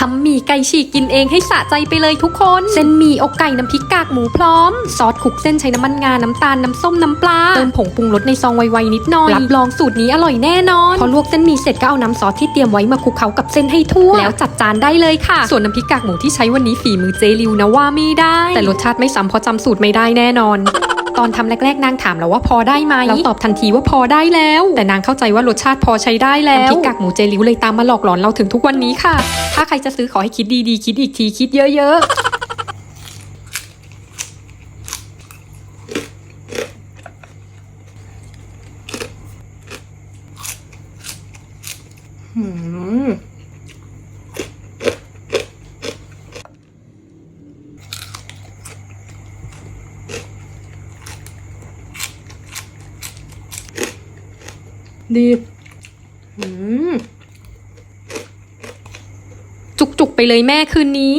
ทำหมี่ไก่ฉีกกินเองให้สะใจไปเลยทุกคน เส้นหมี่อกไก่น้ำพริกกากหมูพร้อม ซอสคลุกเส้นใช้น้ำมันงา น้ำตาล น้ำส้ม น้ำปลา เติมผงปรุงรสในซองไวๆนิดหน่อย รับรองสูตรนี้อร่อยแน่นอน พอลวกเส้นหมี่เสร็จก็เอาน้ำซอสที่เตรียมไว้มาคลุกเคล้ากับเส้นให้ทั่ว แล้วจัดจานได้เลยค่ะ ส่วนน้ำพริกกากหมูที่ใช้วันนี้ฝีมือเจลิวนะว่าไม่ได้ แต่รสชาติไม่ซ้ำเพราะจำสูตรไม่ได้แน่นอน ตอนทำแรกๆนางถามแล้วว่าพอได้ไหมเราตอบทันทีว่าพอได้แล้ว แต่นางเข้าใจว่ารสชาติพอใช้ได้แล้วน้ำพริกกากหมูเจลิวเลยตามมาหลอกหลอนเราถึงทุกวันนี้ค่ะ ถ้าใครจะซื้อขอให้คิดดีๆ คิดอีกทีคิดเยอะๆหืม ดีจุกจุกๆไปเลยแม่คืนนี้